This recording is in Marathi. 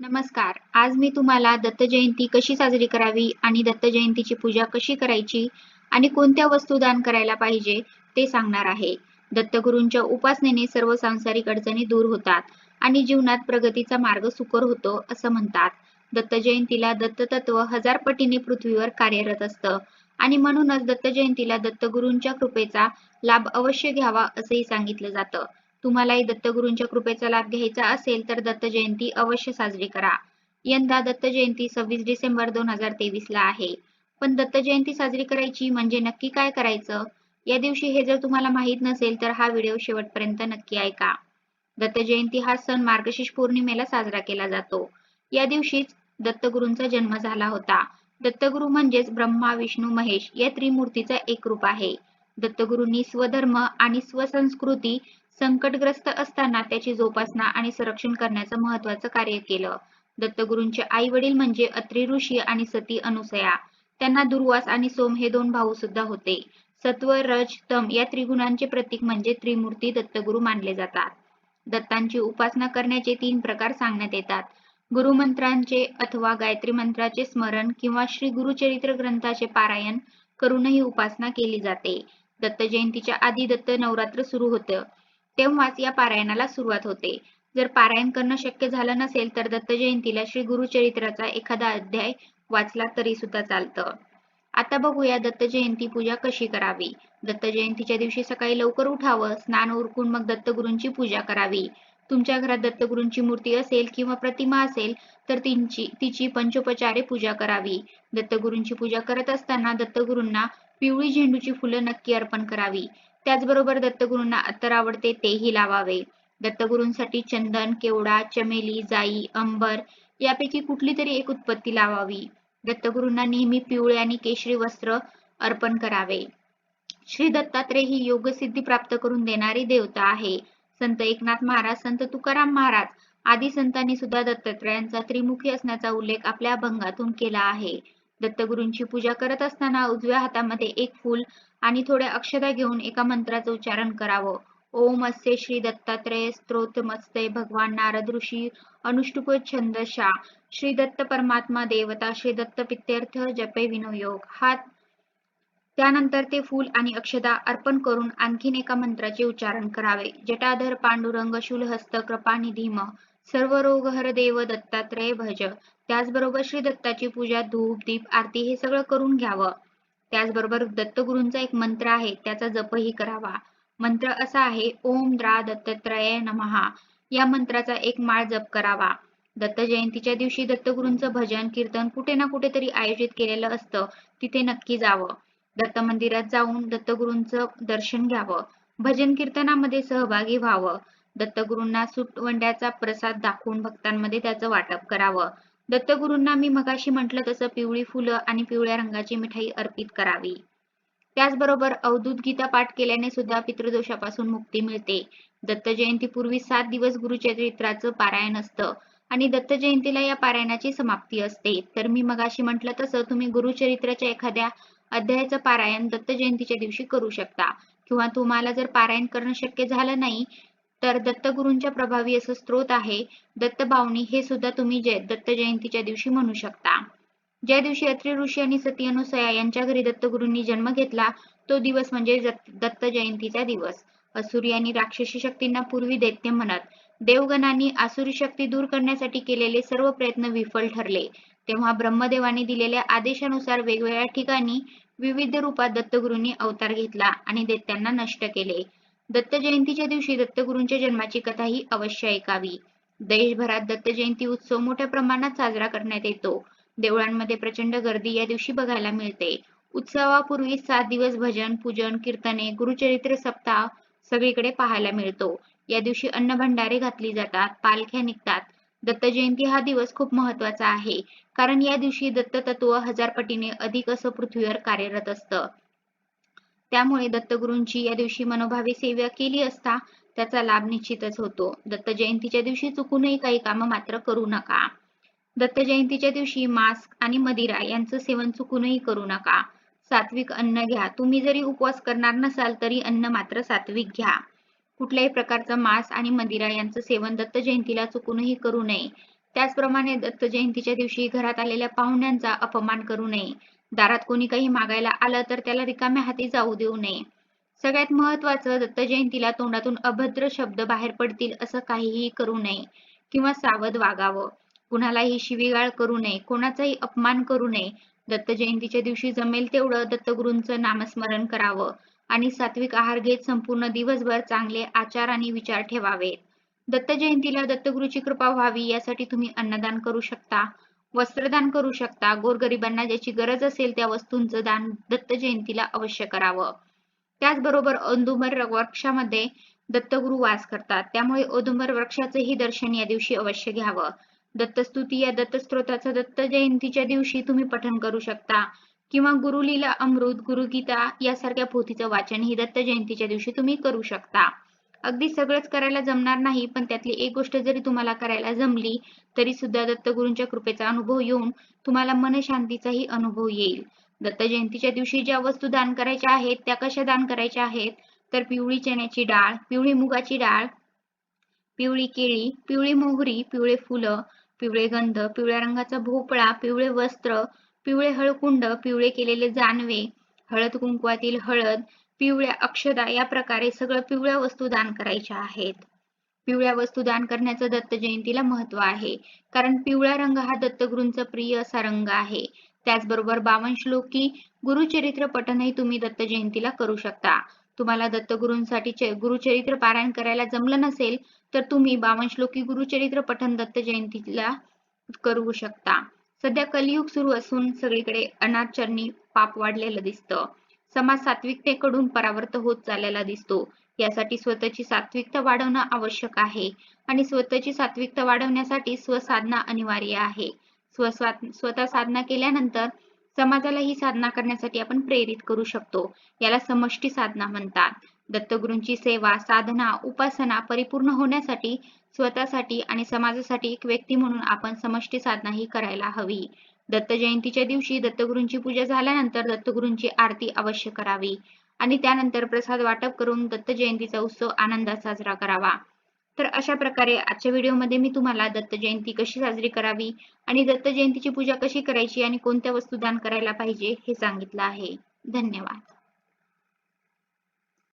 नमस्कार. आज मी तुम्हाला दत्त जयंती कशी साजरी करावी आणि दत्त जयंतीची पूजा कशी करायची आणि कोणत्या वस्तू दान करायला पाहिजे ते सांगणार आहे. दत्तगुरूंच्या उपासनेने सर्व सांसारिक अडचणी दूर होतात आणि जीवनात प्रगतीचा मार्ग सुकर होतो असं म्हणतात. दत्त जयंतीला दत्त हजार पटीने पृथ्वीवर कार्यरत असतं आणि म्हणूनच दत्त जयंतीला दत्तगुरूंच्या कृपेचा लाभ अवश्य घ्यावा असंही सांगितलं जातं. तुम्हालाही दत्तगुरूंच्या कृपेचा लाभ घ्यायचा असेल तर दत्त जयंती अवश्य साजरी करा. यंदा दत्त जयंती सव्वीस डिसेंबर दोन हजार तेवीस ला आहे. पण दत्त जयंती साजरी करायची म्हणजे नक्की काय करायचं? या दिवशी हे जर तुम्हाला माहीत नसेल तर हा व्हिडिओ शेवटपर्यंत नक्की ऐका. दत्त जयंती हा सण मार्गशीर्ष पौर्णिमेला साजरा केला जातो. या दिवशीच दत्तगुरूंचा जन्म झाला होता. दत्तगुरु म्हणजेच ब्रह्मा विष्णू महेश या त्रिमूर्तीचा एक रूप आहे. दत्तगुरूंनी स्वधर्म आणि स्वसंस्कृती संकटग्रस्त असताना त्याची जोपासना आणि संरक्षण करण्याचं महत्वाचं कार्य केलं. दत्तगुरूंचे आई वडील म्हणजे अत्री ऋषी आणि सती अनुसया. त्यांना दुर्वास आणि सोम हे दोन भाऊ सुद्धा होते. सत्व रज तम या त्रिगुणांचे प्रतीक म्हणजे त्रिमूर्ती दत्तगुरु मानले जातात. दत्तांची उपासना करण्याचे तीन प्रकार सांगण्यात येतात. गुरुमंत्रांचे अथवा गायत्री मंत्राचे स्मरण किंवा श्री गुरुचरित्र ग्रंथाचे पारायण करूनही उपासना केली जाते. दत्त जयंतीच्या आधी दत्त नवरात्र सुरू होतं. तेव्हाच या पारायणाला सुरुवात होते. जर पारायण करणं शक्य झालं नसेल तर दत्त जयंतीला श्री गुरुचरित्राचा एखादा अध्याय वाचला तरी सुद्धा चालतं. आता बघूया दत्त जयंती पूजा कशी करावी? दत्त जयंतीच्या दिवशी सकाळी लवकर उठावं स्नान उरकून मग दत्तगुरूंची पूजा करावी. तुमच्या घरात दत्तगुरूंची मूर्ती असेल किंवा प्रतिमा असेल तर तिची तिची पंचोपचारे पूजा करावी. दत्तगुरूंची पूजा करत असताना दत्तगुरूंना पिवळी झेंडूची फुलं नक्की अर्पण करावी. त्याचबरोबर दत्तगुरूंना अत्तर आवडते तेही लावावे. दत्तगुरूंसाठी चंदन केवडा चमेली जाई अंबर यापैकी कुठली तरी एक उत्पत्ती लावावी. दत्तगुरूंना नेहमी पिवळे आणि केशरी वस्त्र अर्पण करावे. श्री दत्तात्रय ही योगसिद्धी प्राप्त करून देणारी देवता आहे. संत एकनाथ महाराज संत तुकाराम महाराज आदी संतांनी सुद्धा दत्तात्रयांचा त्रिमुखी असण्याचा उल्लेख आपल्या अभंगातून केला आहे. दत्तगुरूंची पूजा करत असताना उजव्या हातामध्ये एक फूल आणि थोड्या अक्षता घेऊन एका मंत्राचं उच्चारण करावं. ओम असे श्री दत्तात्रय स्त्रोत मस्ते भगवान नारद ऋषी अनुष्टुप छंदशा श्री दत्त परमात्मा देवता श्री दत्त पित्यर्थ जपे विनोयोग हा त्यानंतर ते फूल आणि अक्षता अर्पण करून आणखीन एका मंत्राचे उच्चारण करावे. जटाधर पांडुरंग शूलहस्त कृपानिधी म. सर्व रोग हर देव दत्तात्रय भज. त्याचबरोबर श्री दत्ताची पूजा धूप दीप आरती हे सगळं करून घ्यावं. त्याचबरोबर दत्तगुरूंचा एक मंत्र आहे त्याचा जपही करावा. मंत्र असा आहे ओम द्रा दत्तत्रय नमहा. या मंत्राचा एक माळ जप करावा. दत्त जयंतीच्या दिवशी दत्तगुरूंचं भजन कीर्तन कुठे ना कुठेतरी आयोजित केलेलं असतं तिथे नक्की जावं. दत्त मंदिरात जाऊन दत्तगुरूंचं दर्शन घ्यावं. भजन कीर्तनामध्ये सहभागी व्हावं. दत्तगुरूंना सुटवंड्याचा प्रसाद दाखवून भक्तांमध्ये त्याचं वाटप करावं. दत्तगुरूंना मी मगाशी म्हटलं तसं पिवळी फुलं आणि पिवळ्या रंगाची मिठाई अर्पित करावी. त्याचबरोबर अवधूत गीता पाठ केल्याने सुद्धा पितृदोषापासून मुक्ती मिळते. दत्त जयंतीपूर्वी सात दिवस गुरुचरित्राचं पारायण असतं आणि दत्त जयंतीला या पारायणाची समाप्ती असते. तर मी मगाशी म्हटलं तसं तुम्ही गुरुचरित्राच्या एखाद्या अध्यायाचं पारायण दत्त जयंतीच्या दिवशी करू शकता. किंवा तुम्हाला जर पारायण करणं शक्य झालं नाही तर दत्तगुरूंच्या प्रभावी असं स्त्रोत आहे. दत्तभावनी हे सुद्धा तुम्ही जय दत्त जयंतीच्या दिवशी म्हणू शकता. ज्या दिवशी अत्री ऋषी आणि सती अनुसया यांच्या घरी दत्तगुरूंनी जन्म घेतला तो दिवस म्हणजे दत्त जयंतीचा दिवस. असुरी आणि राक्षसी शक्तींना पूर्वी दैत्य म्हणत देवगणांनी आसुरी शक्ती दूर करण्यासाठी केलेले सर्व प्रयत्न विफल ठरले. तेव्हा ब्रह्मदेवाने दिलेल्या आदेशानुसार वेगवेगळ्या ठिकाणी विविध रूपात दत्तगुरूंनी अवतार घेतला आणि दैत्यांना नष्ट केले. दत्त जयंतीच्या दिवशी दत्तगुरूंच्या जन्माची कथा ही अवश्य ऐकावी. देशभरात दत्त जयंती उत्सव मोठ्या प्रमाणात साजरा करण्यात येतो. देवळांमध्ये प्रचंड गर्दी या दिवशी बघायला मिळते. उत्सवापूर्वी सात दिवस भजन पूजन कीर्तने गुरुचरित्र सप्ताह सगळीकडे पाहायला मिळतो. या दिवशी अन्न भंडारे घातली जातात पालख्या निघतात. दत्त जयंती हा दिवस खूप महत्त्वाचा आहे कारण या दिवशी दत्त तत्व हजार पटीने अधिक असं पृथ्वीवर कार्यरत असतं. त्यामुळे दत्तगुरूंची या दिवशी मनोभावे सेवा केली असता त्याचा लाभ निश्चितच होतो. दत्त जयंतीच्या दिवशी चुकूनही काही कामं मात्र करू नका. दत्त जयंतीच्या दिवशी मास्क आणि मदिरा यांचं सेवन चुकूनही करू नका. सात्विक अन्न घ्या. तुम्ही जरी उपवास करणार नसाल तरी अन्न मात्र सात्विक घ्या. कुठल्याही प्रकारचं मांस आणि मदिरा यांचं सेवन दत्त जयंतीला चुकूनही करू नये. त्याचप्रमाणे दत्त जयंतीच्या दिवशी घरात आलेल्या पाहुण्यांचा अपमान करू नये. दारात कोणी काही मागायला आलं तर त्याला रिकाम्या हाती जाऊ देऊ नये. सगळ्यात महत्वाचं दत्त जयंतीला तोंडातून अभद्र शब्द बाहेर पडतील असं काहीही करू नये किंवा सावध वागावं. कुणालाही शिवीगाळ करू नये कोणाचाही अपमान करू नये. दत्त जयंतीच्या दिवशी जमेल तेवढं दत्तगुरूंचं नामस्मरण करावं आणि सात्विक आहार घेत संपूर्ण दिवसभर चांगले आचार आणि विचार ठेवावेत. दत्त जयंतीला दत्तगुरूची कृपा व्हावी यासाठी तुम्ही अन्नदान करू शकता. वस्त्रदान करू शकता. गोरगरिबांना ज्याची गरज असेल त्या वस्तूंचं दान दत्त जयंतीला अवश्य करावं. त्याचबरोबर औदुंबर वृक्षामध्ये दत्तगुरु वास करतात. त्यामुळे औदुंबर वृक्षाचंही दर्शन या दिवशी अवश्य घ्यावं. दत्तस्तुती या दत्तस्त्रोताचं दत्त जयंतीच्या दिवशी तुम्ही पठण करू शकता. किंवा गुरुलीला अमृत गुरुगीता यासारख्या पोथीचं वाचन ही दत्त जयंतीच्या दिवशी तुम्ही करू शकता. अगदी सगळंच करायला जमणार नाही पण त्यातली एक गोष्ट जरी तुम्हाला करायला जमली तरी सुद्धा दत्तगुरूंच्या कृपेचा अनुभव येऊन तुम्हाला मनशांतीचाही अनुभव येईल. दत्त जयंतीच्या दिवशी ज्या वस्तू दान करायच्या आहेत त्या कशा दान करायच्या आहेत? तर पिवळी चण्याची डाळ पिवळी मुगाची डाळ पिवळी केळी पिवळी मोहरी पिवळे फुलं पिवळे गंध पिवळ्या रंगाचा भोपळा पिवळे वस्त्र पिवळे हळकुंड पिवळे केलेले जानवे हळद कुंकवातील हळद पिवळ्या अक्षदा या प्रकारे सगळं पिवळ्या वस्तू दान करायच्या आहेत. पिवळ्या वस्तू दान करण्याचं दत्त जयंतीला महत्त्व आहे. कारण पिवळा रंग हा दत्तगुरूंचा प्रिय असा रंग आहे. त्याचबरोबर बावन श्लोकी गुरुचरित्र पठनही तुम्ही दत्त जयंतीला करू शकता. तुम्हाला दत्तगुरूंसाठी गुरुचरित्र पारायण करायला जमलं नसेल तर तुम्ही बावन श्लोकी गुरुचरित्र पठन दत्त जयंतीला करू शकता. सध्या कलियुग सुरू असून सगळीकडे अनाचरणी पाप वाढलेलं दिसतं. समाज सात्विकतेकडून परावर्त होत चाललेला दिसतो. यासाठी स्वतःची सात्विकता वाढवणं आवश्यक आहे आणि स्वतःची सात्विकता वाढवण्यासाठी स्वसाधना अनिवार्य आहे. स्वतः साधना केल्यानंतर समाजाला ही साधना करण्यासाठी आपण प्रेरित करू शकतो. याला समष्टी साधना म्हणतात. दत्तगुरूंची सेवा साधना उपासना परिपूर्ण होण्यासाठी स्वतःसाठी आणि समाजासाठी एक व्यक्ती म्हणून आपण समष्टी साधना ही करायला हवी. दत्त जयंतीच्या दिवशी दत्तगुरूंची पूजा झाल्यानंतर दत्तगुरूंची आरती अवश्य करावी आणि त्यानंतर प्रसाद वाटप करून दत्त जयंतीचा उत्सव आनंदात साजरा करावा. तर अशा प्रकारे आजच्या व्हिडिओमध्ये मी तुम्हाला दत्त जयंती कशी साजरी करावी आणि दत्त जयंतीची पूजा कशी करायची आणि कोणत्या वस्तू दान करायला पाहिजे हे सांगितलं आहे. धन्यवाद.